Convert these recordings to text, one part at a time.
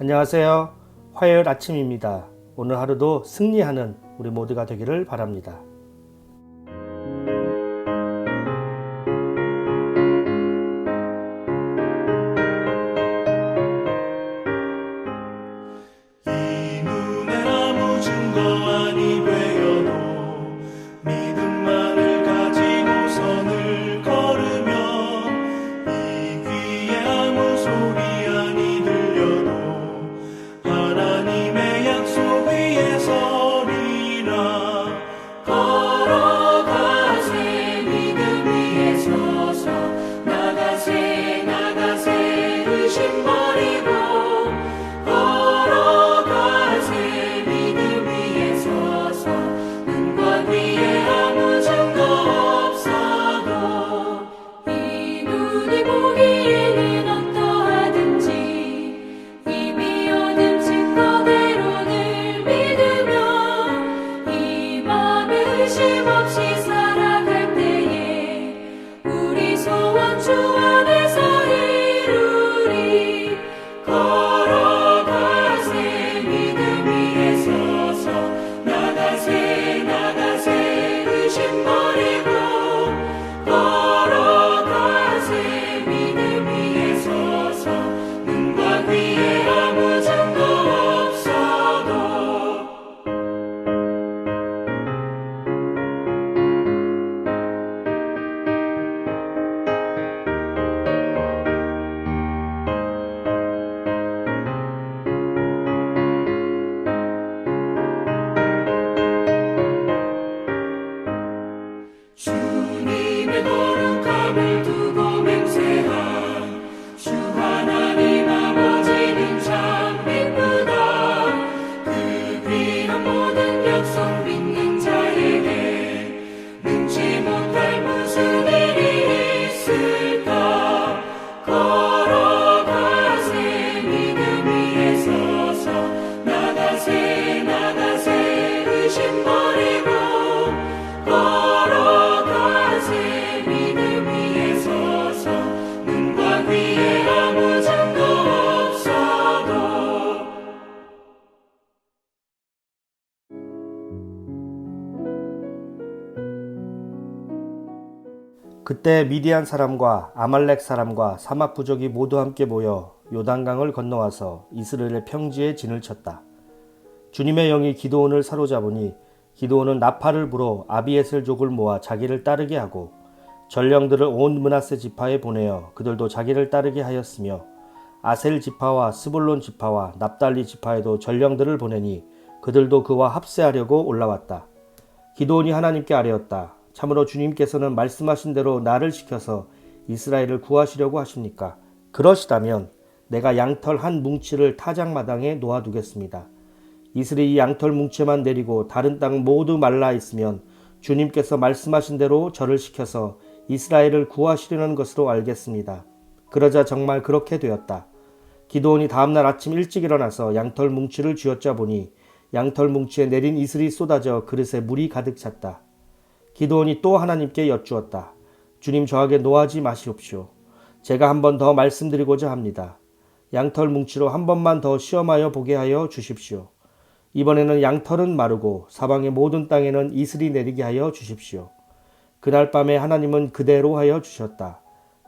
안녕하세요. 화요일 아침입니다. 오늘 하루도 승리하는 우리 모두가 되기를 바랍니다. 미디안 사람과 아말렉 사람과 사막 부족이 모두 함께 모여 요단강을 건너와서 이스라엘의 평지에 진을 쳤다. 주님의 영이 기도원을 사로잡으니 기도원은 나팔을 불어 아비에셀족을 모아 자기를 따르게 하고 전령들을 온 문하세 지파에 보내어 그들도 자기를 따르게 하였으며 아셀 지파와 스불론 지파와 납달리 지파에도 전령들을 보내니 그들도 그와 합세하려고 올라왔다. 기도원이 하나님께 아뢰었다. 참으로 주님께서는 말씀하신 대로 나를 시켜서 이스라엘을 구하시려고 하십니까? 그러시다면 내가 양털 한 뭉치를 타작마당에 놓아두겠습니다. 이스라엘 이 양털 뭉치만 내리고 다른 땅 모두 말라 있으면 주님께서 말씀하신 대로 저를 시켜서 이스라엘을 구하시려는 것으로 알겠습니다. 그러자 정말 그렇게 되었다. 기도원이 다음날 아침 일찍 일어나서 양털 뭉치를 쥐어짜 보니 양털 뭉치에 내린 이슬이 쏟아져 그릇에 물이 가득 찼다. 기도원이 또 하나님께 여쭈었다. 주님 저에게 노하지 마시옵시오. 제가 한 번 더 말씀드리고자 합니다. 양털 뭉치로 한 번만 더 시험하여 보게 하여 주십시오. 이번에는 양털은 마르고 사방의 모든 땅에는 이슬이 내리게 하여 주십시오. 그날 밤에 하나님은 그대로 하여 주셨다.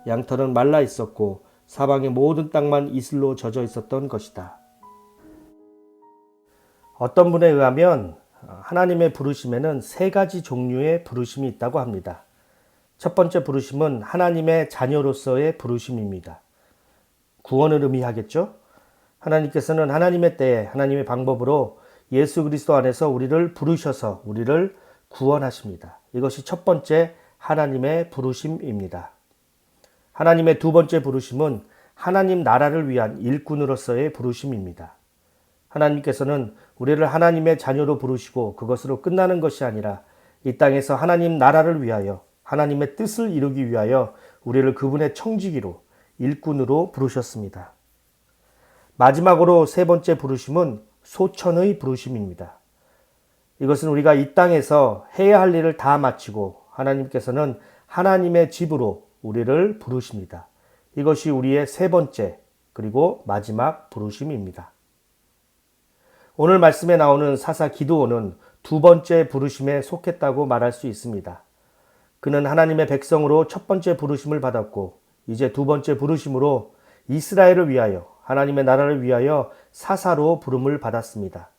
양털은 말라 있었고 사방의 모든 땅만 이슬로 젖어 있었던 것이다. 어떤 분에 의하면 하나님의 부르심에는 세 가지 종류의 부르심이 있다고 합니다. 첫 번째 부르심은 하나님의 자녀로서의 부르심입니다. 구원을 의미하겠죠? 하나님께서는 하나님의 때에 하나님의 방법으로 예수 그리스도 안에서 우리를 부르셔서 우리를 구원하십니다. 이것이 첫 번째 하나님의 부르심입니다. 하나님의 두 번째 부르심은 하나님 나라를 위한 일꾼으로서의 부르심입니다. 하나님께서는 우리를 하나님의 자녀로 부르시고 그것으로 끝나는 것이 아니라 이 땅에서 하나님 나라를 위하여 하나님의 뜻을 이루기 위하여 우리를 그분의 청지기로 일꾼으로 부르셨습니다. 마지막으로 세 번째 부르심은 소천의 부르심입니다. 이것은 우리가 이 땅에서 해야 할 일을 다 마치고 하나님께서는 하나님의 집으로 우리를 부르십니다. 이것이 우리의 세 번째 그리고 마지막 부르심입니다. 오늘 말씀에 나오는 사사 기드온은 두 번째 부르심에 속했다고 말할 수 있습니다. 그는 하나님의 백성으로 첫 번째 부르심을 받았고 이제 두 번째 부르심으로 이스라엘을 위하여 하나님의 나라를 위하여 사사로 부름을 받았습니다.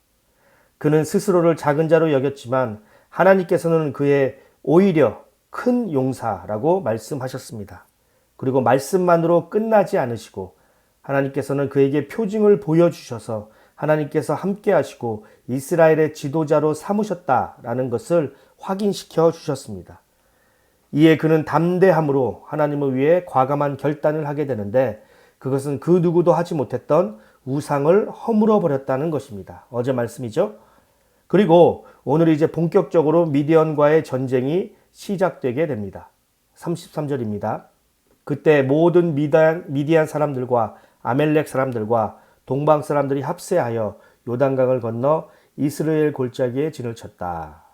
그는 스스로를 작은 자로 여겼지만 하나님께서는 그의 오히려 큰 용사라고 말씀하셨습니다. 그리고 말씀만으로 끝나지 않으시고 하나님께서는 그에게 표징을 보여주셔서 하나님께서 함께 하시고 이스라엘의 지도자로 삼으셨다라는 것을 확인시켜 주셨습니다. 이에 그는 담대함으로 하나님을 위해 과감한 결단을 하게 되는데 그것은 그 누구도 하지 못했던 우상을 허물어 버렸다는 것입니다. 어제 말씀이죠. 그리고 오늘 이제 본격적으로 미디언과의 전쟁이 시작되게 됩니다. 33절입니다. 그때 모든 미디안, 미디안 사람들과 아멜렉 사람들과 동방 사람들이 합세하여 요단강을 건너 이스라엘 골짜기에 진을 쳤다.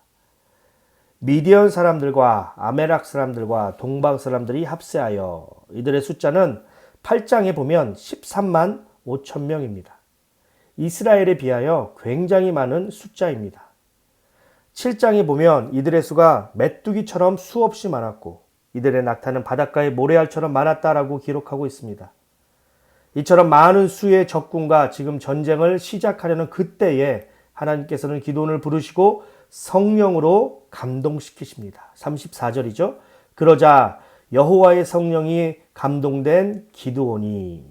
미디언 사람들과 아메락 사람들과 동방 사람들이 합세하여 이들의 숫자는 8장에 보면 13만 5천 명입니다. 이스라엘에 비하여 굉장히 많은 숫자입니다. 7장에 보면 이들의 수가 메뚜기처럼 수없이 많았고 이들의 낙타는 바닷가의 모래알처럼 많았다라고 기록하고 있습니다. 이처럼 많은 수의 적군과 지금 전쟁을 시작하려는 그때에 하나님께서는 기도원을 부르시고 성령으로 감동시키십니다. 34절이죠. 그러자 여호와의 성령이 감동된 기도원이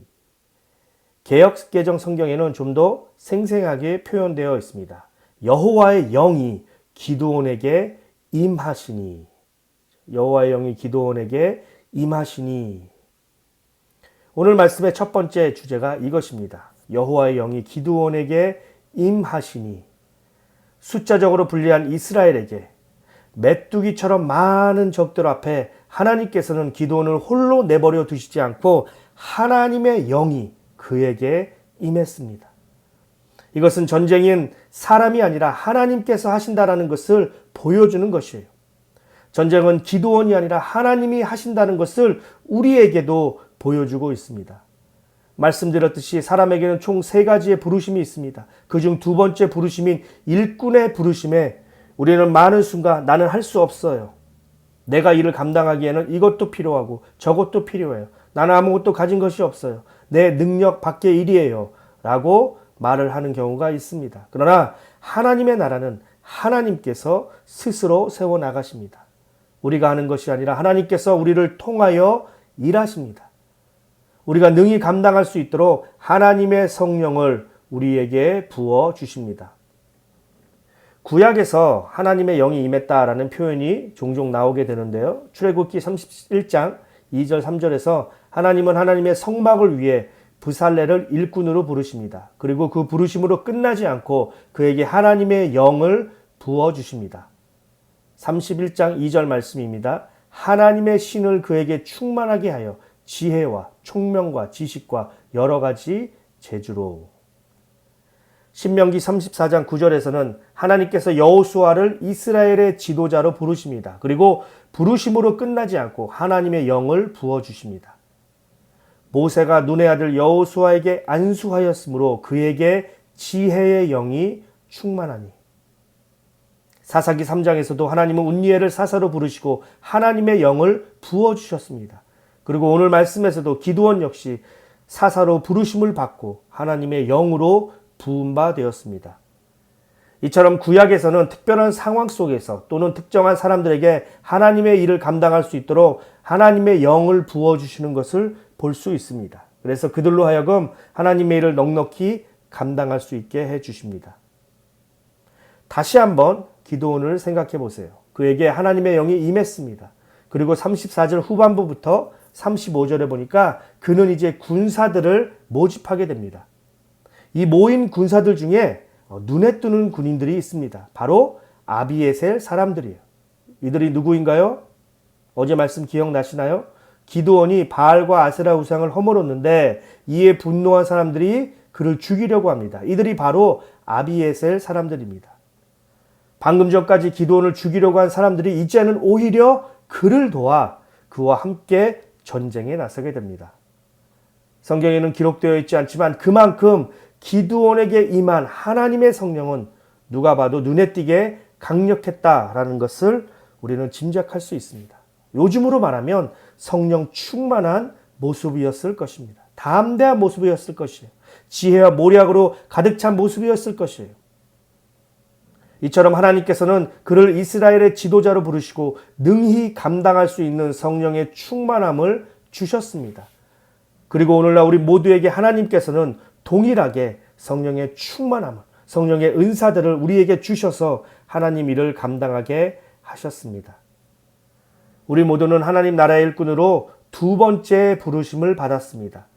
개역 개정 성경에는 좀 더 생생하게 표현되어 있습니다. 여호와의 영이 기도원에게 임하시니 여호와의 영이 기도원에게 임하시니 오늘 말씀의 첫 번째 주제가 이것입니다. 여호와의 영이 기드온에게 임하시니 숫자적으로 불리한 이스라엘에게 메뚜기처럼 많은 적들 앞에 하나님께서는 기도원을 홀로 내버려 두시지 않고 하나님의 영이 그에게 임했습니다. 이것은 전쟁인 사람이 아니라 하나님께서 하신다라는 것을 보여주는 것이에요. 전쟁은 기도원이 아니라 하나님이 하신다는 것을 우리에게도 보여주고 있습니다. 말씀드렸듯이 사람에게는 총 세 가지의 부르심이 있습니다. 그 중 두 번째 부르심인 일꾼의 부르심에 우리는 많은 순간 나는 할 수 없어요. 내가 일을 감당하기에는 이것도 필요하고 저것도 필요해요. 나는 아무것도 가진 것이 없어요. 내 능력 밖의 일이에요. 라고 말을 하는 경우가 있습니다. 그러나 하나님의 나라는 하나님께서 스스로 세워 나가십니다. 우리가 하는 것이 아니라 하나님께서 우리를 통하여 일하십니다. 우리가 능히 감당할 수 있도록 하나님의 성령을 우리에게 부어 주십니다. 구약에서 하나님의 영이 임했다라는 표현이 종종 나오게 되는데요. 출애굽기 31장 2절 3절에서 하나님은 하나님의 성막을 위해 부살레를 일꾼으로 부르십니다. 그리고 그 부르심으로 끝나지 않고 그에게 하나님의 영을 부어 주십니다. 31장 2절 말씀입니다. 하나님의 신을 그에게 충만하게 하여 지혜와 총명과 지식과 여러 가지 재주로 신명기 34장 9절에서는 하나님께서 여호수아를 이스라엘의 지도자로 부르십니다. 그리고 부르심으로 끝나지 않고 하나님의 영을 부어 주십니다. 모세가 눈의 아들 여호수아에게 안수하였으므로 그에게 지혜의 영이 충만하니 사사기 3장에서도 하나님은 운니엘을 사사로 부르시고 하나님의 영을 부어 주셨습니다. 그리고 오늘 말씀에서도 기도원 역시 사사로 부르심을 받고 하나님의 영으로 부음바 되었습니다. 이처럼 구약에서는 특별한 상황 속에서 또는 특정한 사람들에게 하나님의 일을 감당할 수 있도록 하나님의 영을 부어주시는 것을 볼 수 있습니다. 그래서 그들로 하여금 하나님의 일을 넉넉히 감당할 수 있게 해 주십니다. 다시 한번 기도원을 생각해 보세요. 그에게 하나님의 영이 임했습니다. 그리고 34절 후반부부터 35절에 보니까 그는 이제 군사들을 모집하게 됩니다. 이 모인 군사들 중에 눈에 띄는 군인들이 있습니다. 바로 아비에셀 사람들이에요. 이들이 누구인가요? 어제 말씀 기억나시나요? 기도원이 바알과 아세라 우상을 허물었는데 이에 분노한 사람들이 그를 죽이려고 합니다. 이들이 바로 아비에셀 사람들입니다. 방금 전까지 기도원을 죽이려고 한 사람들이 이제는 오히려 그를 도와 그와 함께 전쟁에 나서게 됩니다. 성경에는 기록되어 있지 않지만 그만큼 기드온에게 임한 하나님의 성령은 누가 봐도 눈에 띄게 강력했다라는 것을 우리는 짐작할 수 있습니다. 요즘으로 말하면 성령 충만한 모습이었을 것입니다. 담대한 모습이었을 것이에요. 지혜와 모략으로 가득 찬 모습이었을 것이에요. 이처럼 하나님께서는 그를 이스라엘의 지도자로 부르시고 능히 감당할 수 있는 성령의 충만함을 주셨습니다. 그리고 오늘날 우리 모두에게 하나님께서는 동일하게 성령의 충만함을, 성령의 은사들을 우리에게 주셔서 하나님 일을 감당하게 하셨습니다. 우리 모두는 하나님 나라의 일꾼으로 두 번째 부르심을 받았습니다.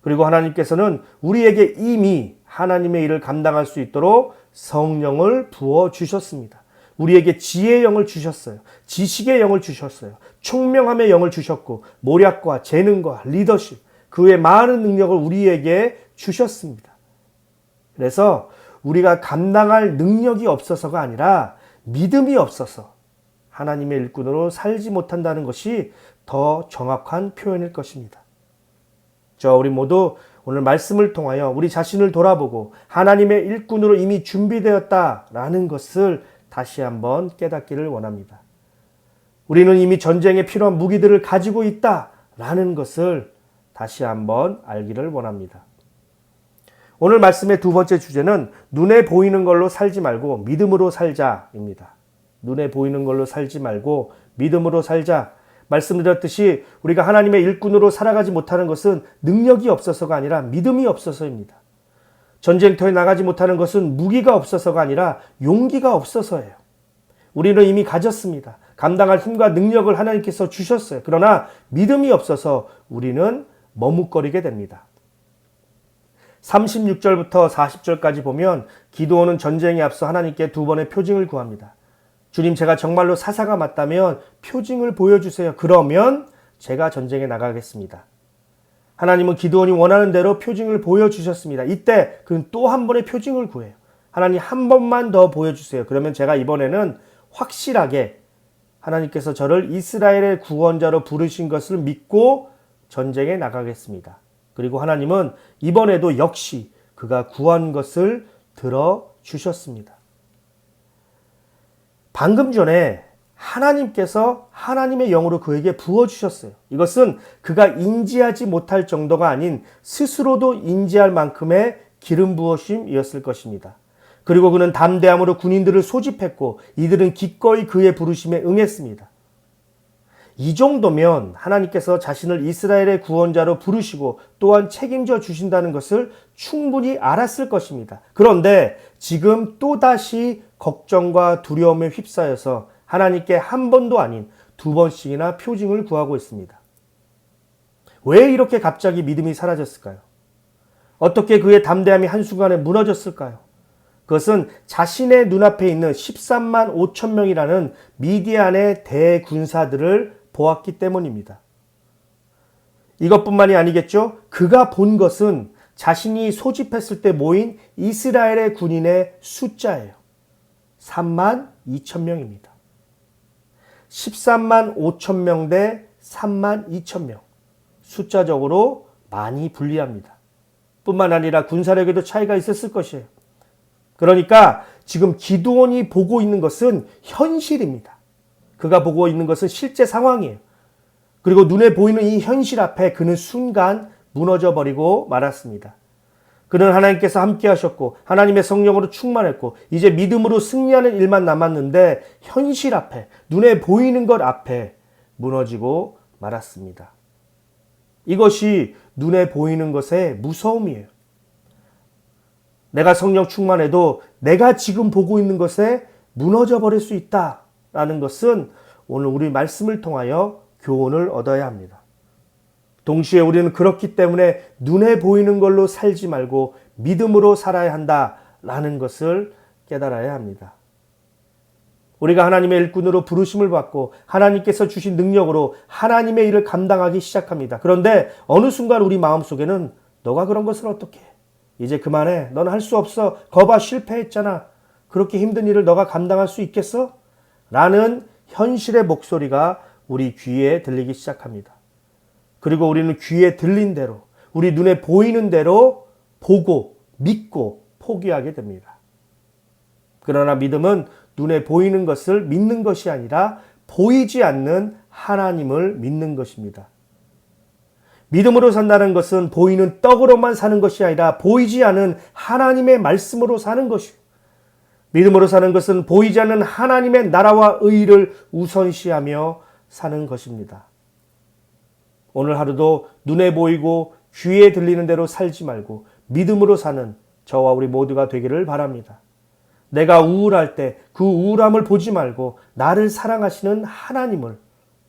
그리고 하나님께서는 우리에게 이미 하나님의 일을 감당할 수 있도록 성령을 부어 주셨습니다. 우리에게 지혜의 영을 주셨어요. 지식의 영을 주셨어요. 총명함의 영을 주셨고 모략과 재능과 리더십 그 외 많은 능력을 우리에게 주셨습니다. 그래서 우리가 감당할 능력이 없어서가 아니라 믿음이 없어서 하나님의 일꾼으로 살지 못한다는 것이 더 정확한 표현일 것입니다. 저 우리 모두 오늘 말씀을 통하여 우리 자신을 돌아보고 하나님의 일꾼으로 이미 준비되었다라는 것을 다시 한번 깨닫기를 원합니다. 우리는 이미 전쟁에 필요한 무기들을 가지고 있다라는 것을 다시 한번 알기를 원합니다. 오늘 말씀의 두 번째 주제는 눈에 보이는 걸로 살지 말고 믿음으로 살자입니다. 눈에 보이는 걸로 살지 말고 믿음으로 살자. 말씀드렸듯이 우리가 하나님의 일꾼으로 살아가지 못하는 것은 능력이 없어서가 아니라 믿음이 없어서입니다. 전쟁터에 나가지 못하는 것은 무기가 없어서가 아니라 용기가 없어서예요. 우리는 이미 가졌습니다. 감당할 힘과 능력을 하나님께서 주셨어요. 그러나 믿음이 없어서 우리는 머뭇거리게 됩니다. 36절부터 40절까지 보면 기도원은 전쟁에 앞서 하나님께 두 번의 표징을 구합니다. 주님, 제가 정말로 사사가 맞다면 표징을 보여주세요. 그러면 제가 전쟁에 나가겠습니다. 하나님은 기도원이 원하는 대로 표징을 보여주셨습니다. 이때 그는 또 한 번의 표징을 구해요. 하나님 한 번만 더 보여주세요. 그러면 제가 이번에는 확실하게 하나님께서 저를 이스라엘의 구원자로 부르신 것을 믿고 전쟁에 나가겠습니다. 그리고 하나님은 이번에도 역시 그가 구한 것을 들어 주셨습니다. 방금 전에 하나님께서 하나님의 영으로 그에게 부어주셨어요. 이것은 그가 인지하지 못할 정도가 아닌 스스로도 인지할 만큼의 기름 부어심이었을 것입니다. 그리고 그는 담대함으로 군인들을 소집했고 이들은 기꺼이 그의 부르심에 응했습니다. 이 정도면 하나님께서 자신을 이스라엘의 구원자로 부르시고 또한 책임져 주신다는 것을 충분히 알았을 것입니다. 그런데 지금 또다시 걱정과 두려움에 휩싸여서 하나님께 한 번도 아닌 두 번씩이나 표징을 구하고 있습니다. 왜 이렇게 갑자기 믿음이 사라졌을까요? 어떻게 그의 담대함이 한순간에 무너졌을까요? 그것은 자신의 눈앞에 있는 13만 5천 명이라는 미디안의 대군사들을 보았기 때문입니다. 이것뿐만이 아니겠죠? 그가 본 것은 자신이 소집했을 때 모인 이스라엘의 군인의 숫자예요. 3만 2천 명입니다. 13만 5천 명 대 3만 2천 명. 숫자적으로 많이 불리합니다. 뿐만 아니라 군사력에도 차이가 있었을 것이에요. 그러니까 지금 기도원이 보고 있는 것은 현실입니다. 그가 보고 있는 것은 실제 상황이에요. 그리고 눈에 보이는 이 현실 앞에 그는 순간 무너져 버리고 말았습니다. 그는 하나님께서 함께 하셨고 하나님의 성령으로 충만했고 이제 믿음으로 승리하는 일만 남았는데 현실 앞에 눈에 보이는 것 앞에 무너지고 말았습니다. 이것이 눈에 보이는 것의 무서움이에요. 내가 성령 충만해도 내가 지금 보고 있는 것에 무너져 버릴 수 있다 라는 것은 오늘 우리 말씀을 통하여 교훈을 얻어야 합니다. 동시에 우리는 그렇기 때문에 눈에 보이는 걸로 살지 말고 믿음으로 살아야 한다라는 것을 깨달아야 합니다. 우리가 하나님의 일꾼으로 부르심을 받고 하나님께서 주신 능력으로 하나님의 일을 감당하기 시작합니다. 그런데 어느 순간 우리 마음속에는 너가 그런 것을 어떻게 해? 이제 그만해. 넌 할 수 없어. 거봐 실패했잖아. 그렇게 힘든 일을 너가 감당할 수 있겠어? 라는 현실의 목소리가 우리 귀에 들리기 시작합니다. 그리고 우리는 귀에 들린 대로, 우리 눈에 보이는 대로 보고 믿고 포기하게 됩니다. 그러나 믿음은 눈에 보이는 것을 믿는 것이 아니라 보이지 않는 하나님을 믿는 것입니다. 믿음으로 산다는 것은 보이는 떡으로만 사는 것이 아니라 보이지 않은 하나님의 말씀으로 사는 것이고, 믿음으로 사는 것은 보이지 않는 하나님의 나라와 의를 우선시하며 사는 것입니다. 오늘 하루도 눈에 보이고 귀에 들리는 대로 살지 말고 믿음으로 사는 저와 우리 모두가 되기를 바랍니다. 내가 우울할 때 그 우울함을 보지 말고 나를 사랑하시는 하나님을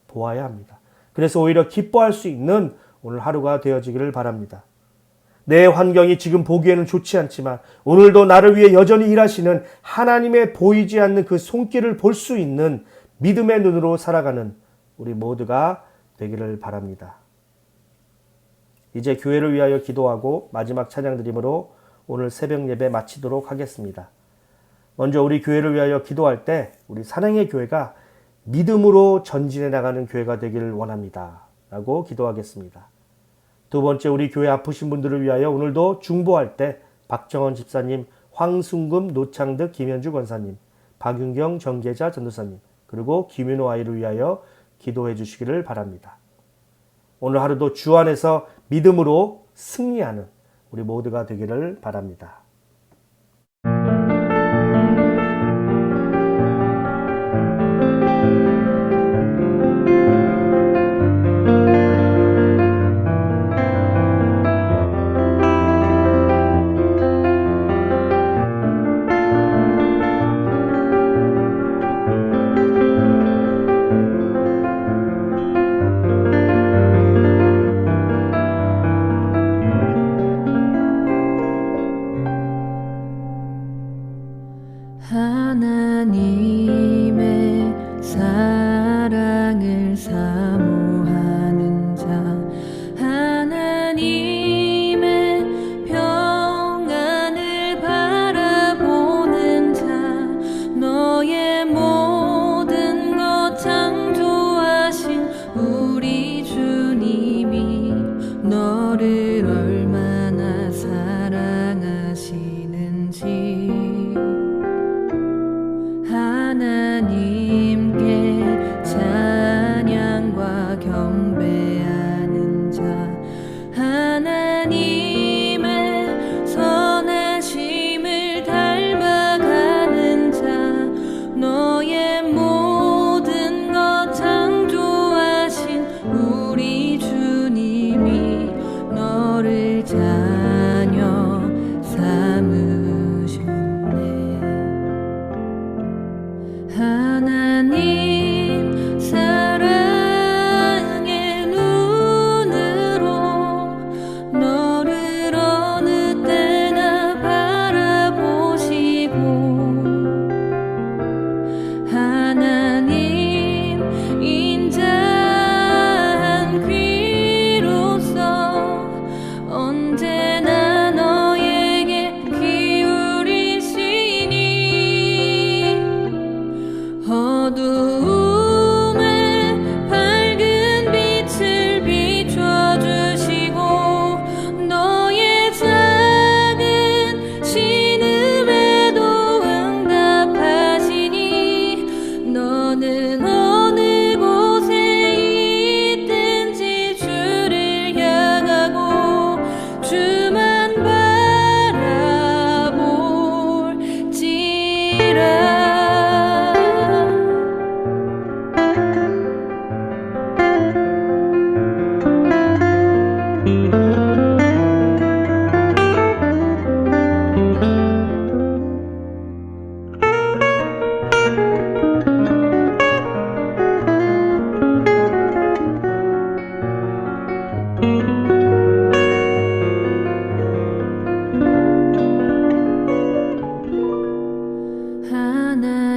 보아야 합니다. 그래서 오히려 기뻐할 수 있는 오늘 하루가 되어지기를 바랍니다. 내 환경이 지금 보기에는 좋지 않지만 오늘도 나를 위해 여전히 일하시는 하나님의 보이지 않는 그 손길을 볼 수 있는 믿음의 눈으로 살아가는 우리 모두가 되기를 바랍니다. 이제 교회를 위하여 기도하고 마지막 찬양 드림으로 오늘 새벽 예배 마치도록 하겠습니다. 먼저 우리 교회를 위하여 기도할 때 우리 사랑의 교회가 믿음으로 전진해 나가는 교회가 되기를 원합니다. 라고 기도하겠습니다. 두 번째 우리 교회 아프신 분들을 위하여 오늘도 중보할 때 박정원 집사님, 황순금, 노창득, 김현주 권사님, 박윤경 정계자 전도사님, 그리고 김윤호 아이를 위하여 기도해 주시기를 바랍니다. 오늘 하루도 주 안에서 믿음으로 승리하는 우리 모두가 되기를 바랍니다.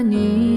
你。